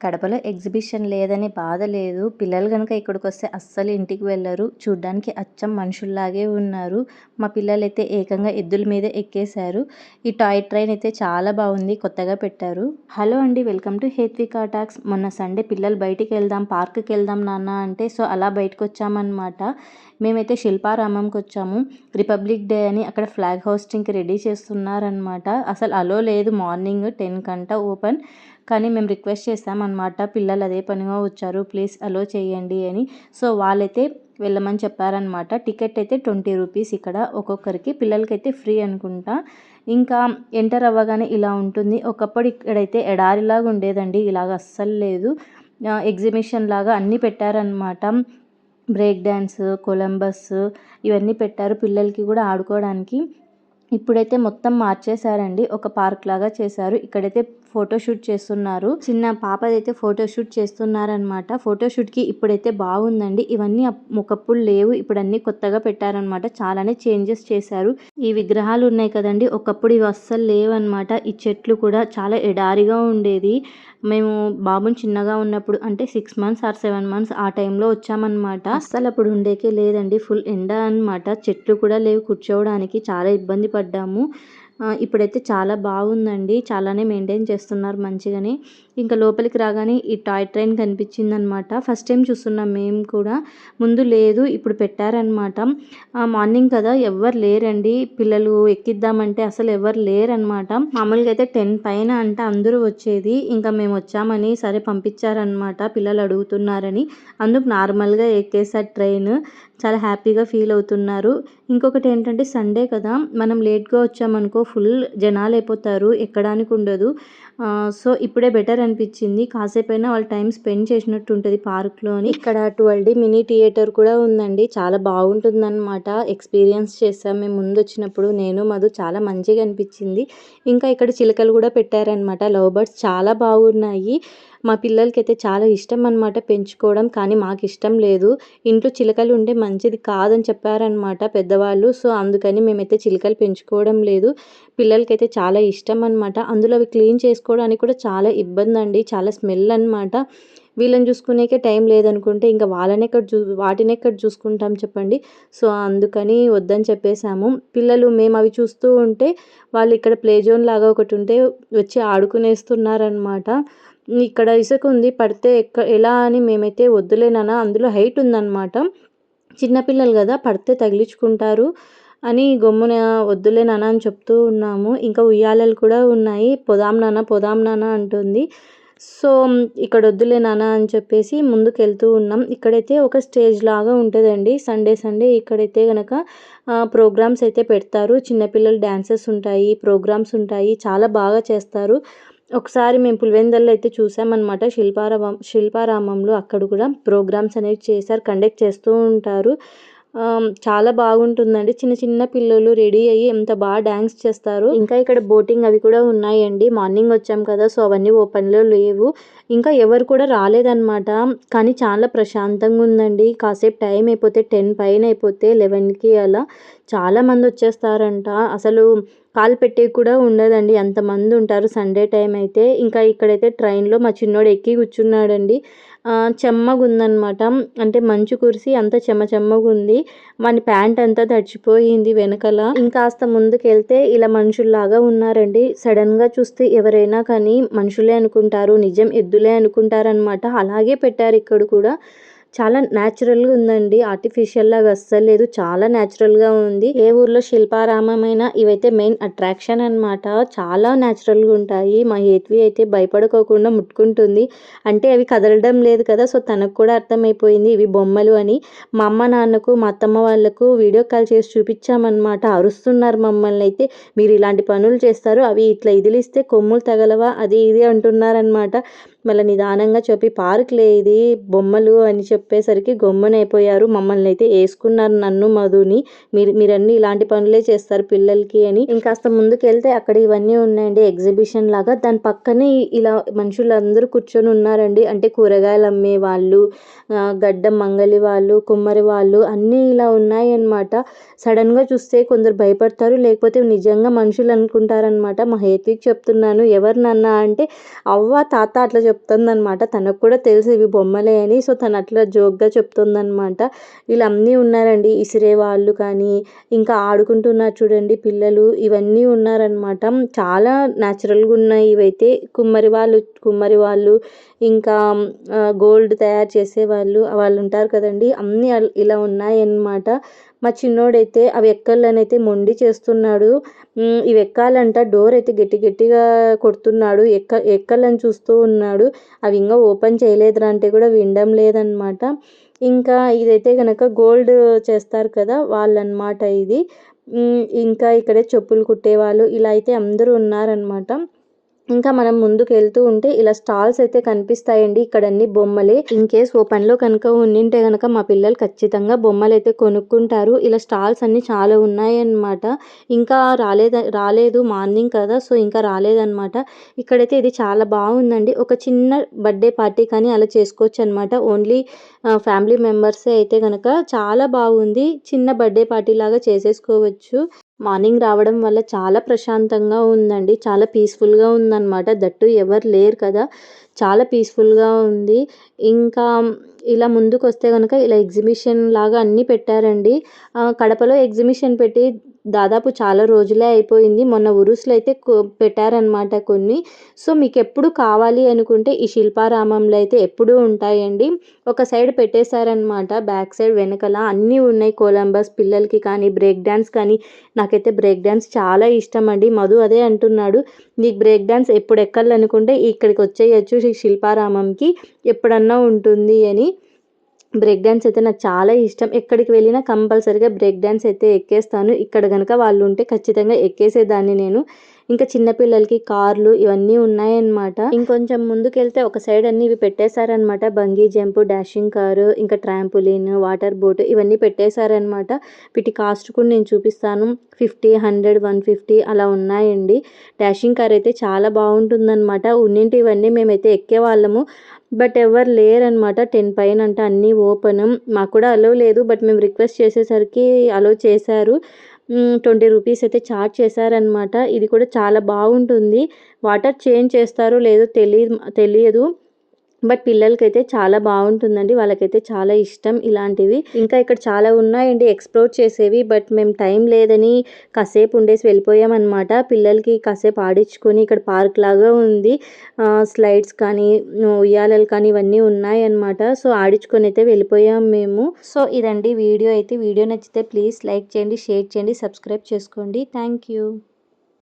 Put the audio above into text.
కడపలో ఎగ్జిబిషన్ లేదని బాధ లేదు. పిల్లలు కనుక ఇక్కడికి వస్తే అస్సలు ఇంటికి వెళ్ళరు. చూడ్డానికి అచ్చం మనుషుల్లాగే ఉన్నారు. మా పిల్లలైతే ఏకంగా ఎద్దుల మీద ఎక్కేశారు. ఈ టాయ్ ట్రైన్ అయితే చాలా బాగుంది. కొత్తగా పెట్టారు. హలో అండి వెల్కమ్ టు హేత్వికా టాక్స్. మొన్న సండే పిల్లలు బయటికి వెళ్దాం పార్క్కి వెళ్దాం నాన్న అంటే సో అలా బయటకు వచ్చామన్నమాట మేమైతే శిల్పారామంకి వచ్చాము. రిపబ్లిక్ డే అని అక్కడ ఫ్లాగ్ హోస్టింగ్కి రెడీ చేస్తున్నారనమాట అసలు అలో లేదు. మార్నింగ్ టెన్ కంట ఓపెన్. కానీ మేము రిక్వెస్ట్ చేసామన్నమాట పిల్లలు అదే పనిగా వచ్చారు. ప్లీజ్ అలో చేయండి అని. సో వాళ్ళైతే వెళ్ళమని చెప్పారనమాట టికెట్ అయితే ట్వంటీ రూపీస్ ఇక్కడ ఒక్కొక్కరికి. పిల్లలకైతే ఫ్రీ అనుకుంటా. ఇంకా ఎంటర్ అవ్వగానే ఇలా ఉంటుంది. ఒకప్పుడు ఇక్కడైతే ఎడారిలాగా ఉండేదండి. ఇలాగ అస్సలు లేదు. ఎగ్జిబిషన్ లాగా అన్నీ పెట్టారనమాట బ్రేక్ డ్యాన్స్ కొలంబస్ ఇవన్నీ పెట్టారు పిల్లలకి కూడా ఆడుకోవడానికి. ఇప్పుడైతే మొత్తం మార్చేశారండి. ఒక పార్క్ లాగా చేశారు. ఇక్కడైతే ఫోటోషూట్ చేస్తున్నారు. చిన్న పాపదైతే ఫోటోషూట్ చేస్తున్నారనమాట ఫోటోషూట్కి ఇప్పుడైతే బాగుందండి. ఇవన్నీ ఒకప్పుడు లేవు. ఇప్పుడు అన్ని కొత్తగా పెట్టారనమాట చాలానే చేంజెస్ చేశారు. ఈ విగ్రహాలు ఉన్నాయి కదండి. ఒకప్పుడు ఇవి అస్సలు లేవన్నమాట. ఈ చెట్లు కూడా చాలా ఎడారిగా ఉండేది. మేము బాబుని చిన్నగా ఉన్నప్పుడు అంటే six months or seven months ఆ టైంలో వచ్చామన్నమాట. అస్సలు అప్పుడు ఉండేకే లేదండి. ఫుల్ ఎండ అనమాట చెట్లు కూడా లేవు. కూర్చోవడానికి చాలా ఇబ్బంది పడ్డాము. ఇప్పుడైతే చాలా బాగుందండి. చాలానే మెయింటైన్ చేస్తున్నారు మంచిగానే. ఇంకా లోపలికి రాగానే ఈ టాయ్ ట్రైన్ కనిపించింది అనమాట ఫస్ట్ టైం చూస్తున్నాం మేము కూడా. ముందు లేదు ఇప్పుడు పెట్టారనమాట. మార్నింగ్ కదా ఎవరు లేరండి. పిల్లలు ఎక్కిద్దామంటే అసలు ఎవరు లేరనమాట. మామూలుగా అయితే టెన్ పైన అంటే అందరూ వచ్చేది. ఇంకా మేము వచ్చామని సరే పంపించారనమాట పిల్లలు అడుగుతున్నారని. అందుకు నార్మల్గా ఎక్కేసారు ట్రైన్. చాలా హ్యాపీగా ఫీల్ అవుతున్నారు. ఇంకొకటి ఏంటంటే సండే కదా మనం లేట్గా వచ్చామనుకో ఫుల్ జనాలు అయిపోతారు. ఎక్కడానికి ఉండదు. సో ఇప్పుడే బెటర్ అనిపించింది. కాసేపు అయినా వాళ్ళు టైం స్పెండ్ చేసినట్టు ఉంటుంది పార్క్లోని. ఇక్కడ ట్వెల్వ్ డి మినీ థియేటర్ కూడా ఉందండి. చాలా బాగుంటుంది అనమాట ఎక్స్పీరియన్స్ చేస్తాం మేము ముందు వచ్చినప్పుడు నేను మధు చాలా మంచిగా అనిపించింది. ఇంకా ఇక్కడ చిలకలు కూడా పెట్టారనమాట లవ్ బర్డ్స్ చాలా బాగున్నాయి. మా పిల్లలకైతే చాలా ఇష్టం అనమాట పెంచుకోవడం కానీ మాకు ఇష్టం లేదు. ఇంట్లో చిలకలు ఉంటే మంచిది కాదని చెప్పారనమాట పెద్దవాళ్ళు. సో అందుకని మేమైతే చిలకలు పెంచుకోవడం లేదు. పిల్లలకైతే చాలా ఇష్టం అనమాట అందులో అవి క్లీన్ చేసుకోవడానికి కూడా చాలా ఇబ్బంది అండి చాలా స్మెల్ అనమాట వీళ్ళని చూసుకునేకే టైం లేదనుకుంటే ఇంకా వాళ్ళని ఎక్కడ చూ వాటిని ఎక్కడ చూసుకుంటాం చెప్పండి. సో అందుకని వద్దని చెప్పేశాము. పిల్లలు మేము అవి చూస్తూ ఉంటే వాళ్ళు ఇక్కడ ప్లే జోన్ లాగా ఒకటి ఉంటే వచ్చి ఆడుకునేస్తున్నారనమాట ఇక్కడ ఇసుక ఉంది పడితే ఎక్క ఎలా అని మేమైతే వద్దులేనా అందులో హైట్ ఉందన్నమాట. చిన్నపిల్లలు కదా పడితే తగిలించుకుంటారు అని గమ్మున వద్దులే నాన్న అని చెప్తూ ఉన్నాము. ఇంకా ఉయ్యాలలు కూడా ఉన్నాయి. పొదాం నాన్న పొదాం నాన్న అంటుంది. సో ఇక్కడ వద్దులే నాన్న అని చెప్పేసి ముందుకు వెళ్తూ ఉన్నాం. ఇక్కడైతే ఒక స్టేజ్ లాగా ఉంటుందండి. సండే సండే ఇక్కడైతే కనుక ప్రోగ్రామ్స్ అయితే పెడతారు. చిన్నపిల్లలు డ్యాన్సెస్ ఉంటాయి ప్రోగ్రామ్స్ ఉంటాయి చాలా బాగా చేస్తారు. ఒకసారి మేము పులివెందల్లో అయితే చూసామన్నమాట. శిల్పారామం శిల్పారామంలో అక్కడ కూడా ప్రోగ్రామ్స్ అనేవి చేశారు కండక్ట్ చేస్తూ ఉంటారు. చాలా బాగుంటుందండి. చిన్న చిన్న పిల్లలు రెడీ అయ్యి ఎంత బాగా డ్యాన్స్ చేస్తారు. ఇంకా ఇక్కడ బోటింగ్ అవి కూడా ఉన్నాయండి. మార్నింగ్ వచ్చాం కదా సో అవన్నీ ఓపెన్లో లేవు. ఇంకా ఎవరు కూడా రాలేదన్నమాట. కానీ చాలా ప్రశాంతంగా ఉందండి. కాసేపు టైం అయిపోతే టెన్ పైన అయిపోతే లెవెన్కి అలా చాలామంది వచ్చేస్తారంట. అసలు కాలు పెట్టే కూడా ఉండదండి. అంతమంది ఉంటారు సండే టైం అయితే. ఇంకా ఇక్కడైతే ట్రైన్లో మా చిన్నోడు ఎక్కి కూర్చున్నాడండి. చెమ్మగా అంటే మంచు కురిసి అంత చెమ్మ చెమ్మగా ఉంది మన ప్యాంట్ అంతా తడిచిపోయింది వెనకల. ఇంకాస్త ముందుకెళ్తే ఇలా మనుషుల్లాగా ఉన్నారండి. సడన్గా చూస్తే ఎవరైనా కానీ మనుషులే అనుకుంటారు నిజం ఎద్దులే అనుకుంటారనమాట. అలాగే పెట్టారు ఇక్కడ కూడా. చాలా న్యాచురల్గా ఉందండి. ఆర్టిఫిషియల్ లాగా అస్సలు లేదు. చాలా న్యాచురల్గా ఉంది. ఏ ఊర్లో శిల్పారామమైన ఇవైతే మెయిన్ అట్రాక్షన్ అనమాట చాలా న్యాచురల్గా ఉంటాయి. మా హేత్వి అయితే భయపడుకోకుండా ముట్టుకుంటుంది. అంటే అవి కదలడం లేదు కదా సో తనకు కూడా అర్థమైపోయింది ఇవి బొమ్మలు అని. మా అమ్మ నాన్నకు మా అత్తమ్మ వాళ్ళకు వీడియో కాల్ చేసి చూపించామన్నమాట. అరుస్తున్నారు మమ్మల్ని అయితే. మీరు ఇలాంటి పనులు చేస్తారు. అవి ఇట్లా ఇదిలిస్తే కొమ్ములు తగలవా? అది ఇది అంటున్నారనమాట మళ్ళీ నిదానంగా చెప్పి పార్క్లే ఇది బొమ్మలు అని చెప్పేసరికి గొమ్మనైపోయారు. మమ్మల్ని అయితే వేసుకున్నారు నన్ను మధుని. మీరు మీరన్నీ ఇలాంటి పనులే చేస్తారు పిల్లలకి అని. ఇంకాస్త ముందుకు వెళ్తే అక్కడ ఇవన్నీ ఉన్నాయండి. ఎగ్జిబిషన్ లాగా. దాని పక్కనే ఇలా మనుషులందరూ కూర్చొని ఉన్నారండి. అంటే కూరగాయలు అమ్మే వాళ్ళు గడ్డం మంగలి వాళ్ళు కుమ్మరి వాళ్ళు అన్నీ ఇలా ఉన్నాయి అనమాట సడన్గా చూస్తే కొందరు భయపడతారు. లేకపోతే నిజంగా మనుషులు అనుకుంటారనమాట మా హేతికి చెప్తున్నాను ఎవరు ఎవరినన్నా అంటే అవ్వ తాత అట్లా చెప్తుందనమాట తనకు కూడా తెలుసు ఇవి బొమ్మలే అని. సో తను అట్లా జోక్గా చెప్తుందనమాట వీళ్ళన్నీ ఉన్నారండి. ఇసిరే వాళ్ళు కానీ ఇంకా ఆడుకుంటున్నారు చూడండి పిల్లలు ఇవన్నీ ఉన్నారనమాట చాలా న్యాచురల్గా ఉన్నాయి ఇవైతే. కుమ్మరి వాళ్ళు కుమ్మరి వాళ్ళు ఇంకా గోల్డ్ తయారు చేసే వాళ్ళు వాళ్ళు ఉంటారు కదండి. అన్నీ ఇలా ఉన్నాయన్నమాట. మా చిన్నోడైతే అవి ఎక్కాలనైతే మొండి చేస్తున్నాడు. ఇవి ఎక్కాలంట డోర్ అయితే గట్టి గట్టిగా కొడుతున్నాడు. ఎక్క ఎక్కలని చూస్తూ ఉన్నాడు. అవి ఇంకా ఓపెన్ చేయలేదురా అంటే కూడా వినడం లేదనమాట ఇంకా ఇదైతే కనుక గోల్డ్ చేస్తారు కదా వాళ్ళనమాట ఇది. ఇంకా ఇక్కడే చెప్పులు కుట్టేవాళ్ళు. ఇలా అయితే అందరూ ఉన్నారనమాట ఇంకా మనం ముందుకు వెళ్తూ ఉంటే ఇలా స్టాల్స్ అయితే కనిపిస్తాయండి ఇక్కడ అన్ని బొమ్మలే. ఇన్ కేస్ ఓపెన్లో కనుక ఉండింటే కనుక మా పిల్లలు ఖచ్చితంగా బొమ్మలు అయితే కొనుక్కుంటారు. ఇలా స్టాల్స్ అన్ని చాలా ఉన్నాయన్నమాట. ఇంకా రాలేదు రాలేదు మార్నింగ్ కదా సో ఇంకా రాలేదన్నమాట. ఇక్కడైతే ఇది చాలా బాగుందండి. ఒక చిన్న బర్త్డే పార్టీ కానీ అలా చేసుకోవచ్చు అనమాట ఓన్లీ ఫ్యామిలీ మెంబర్సే అయితే కనుక చాలా బాగుంది. చిన్న బర్త్డే పార్టీ లాగా చేసేసుకోవచ్చు. మార్నింగ్ రావడం వల్ల చాలా ప్రశాంతంగా ఉందండి. చాలా పీస్ఫుల్గా ఉందన్నమాట. దట్టు ఎవరు లేరు కదా. చాలా పీస్ఫుల్గా ఉంది. ఇంకా ఇలా ముందుకు వస్తే కనుక ఇలా ఎగ్జిబిషన్ లాగా అన్నీ పెట్టారండి. కడపలో ఎగ్జిబిషన్ పెట్టి దాదాపు చాలా రోజులే అయిపోయింది. మొన్న ఉరుసులు అయితే పెట్టారనమాట కొన్ని. సో మీకు ఎప్పుడు కావాలి అనుకుంటే ఈ శిల్పారామంలో అయితే ఎప్పుడూ ఉంటాయండి. ఒక సైడ్ పెట్టేశారనమాట బ్యాక్ సైడ్ వెనకల అన్నీ ఉన్నాయి. కొలంబస్ పిల్లలకి కానీ బ్రేక్ డ్యాన్స్ కానీ. నాకైతే బ్రేక్ డ్యాన్స్ చాలా ఇష్టం అండి. మధు అదే అంటున్నాడు. నీకు బ్రేక్ డ్యాన్స్ ఎప్పుడు ఎక్కాలనుకుంటే ఇక్కడికి వచ్చేయచ్చు శిల్పారామంకి. ఎప్పుడన్నా ఉంటుంది అని. బ్రేక్ డ్యాన్స్ అయితే నాకు చాలా ఇష్టం. ఎక్కడికి వెళ్ళినా కంపల్సరీగా బ్రేక్ డ్యాన్స్ అయితే ఎక్కేస్తాను. ఇక్కడ కనుక వాళ్ళు ఉంటే ఖచ్చితంగా ఎక్కేసేదాన్ని నేను. ఇంకా చిన్నపిల్లలకి కార్లు ఇవన్నీ ఉన్నాయన్నమాట. ఇంకొంచెం ముందుకెళ్తే ఒక సైడ్ అన్ని ఇవి పెట్టేశారనమాట బంగీ జంప్ డాషింగ్ కారు ఇంకా ట్రాంపులిన్ వాటర్ బోట్ ఇవన్నీ పెట్టేశారనమాట వీటి కాస్ట్ కూడా నేను చూపిస్తాను. ఫిఫ్టీ హండ్రెడ్ వన్ ఫిఫ్టీ అలా ఉన్నాయండి. డాషింగ్ కార్ అయితే చాలా బాగుంటుందన్నమాట. ఉన్నింటి ఇవన్నీ మేమైతే ఎక్కేవాళ్ళము. బట్ ఎవరు లేరనమాట టెన్ పైన అంటే అన్నీ ఓపెన్. మాకు కూడా అలో లేదు. బట్ మేము రిక్వెస్ట్ చేసేసరికి అలో చేశారు. ట్వంటీ రూపీస్ అయితే చార్జ్ చేశారనమాట ఇది కూడా చాలా బాగుంటుంది. వాటర్ చేంజ్ చేస్తారో లేదో తెలియదు తెలియదు. బట్ పిల్లలకైతే చాలా బాగుంటుందండి. వాళ్ళకైతే చాలా ఇష్టం ఇలాంటివి. ఇంకా ఇక్కడ చాలా ఉన్నాయండి ఎక్స్ప్లోర్ చేసేవి. బట్ మేము టైం లేదని కాసేపు ఉండేసి వెళ్ళిపోయామన్నమాట. పిల్లలకి కాసేపు ఆడించుకొని ఇక్కడ పార్క్ లాగా ఉంది. స్లైడ్స్ కానీ ఉయ్యాలలు కానీ ఇవన్నీ ఉన్నాయన్నమాట. సో ఆడించుకొని అయితే వెళ్ళిపోయాం మేము. సో ఇదండి వీడియో అయితే. వీడియో నచ్చితే ప్లీజ్ లైక్ చేయండి షేర్ చేయండి సబ్స్క్రైబ్ చేసుకోండి. Thank you.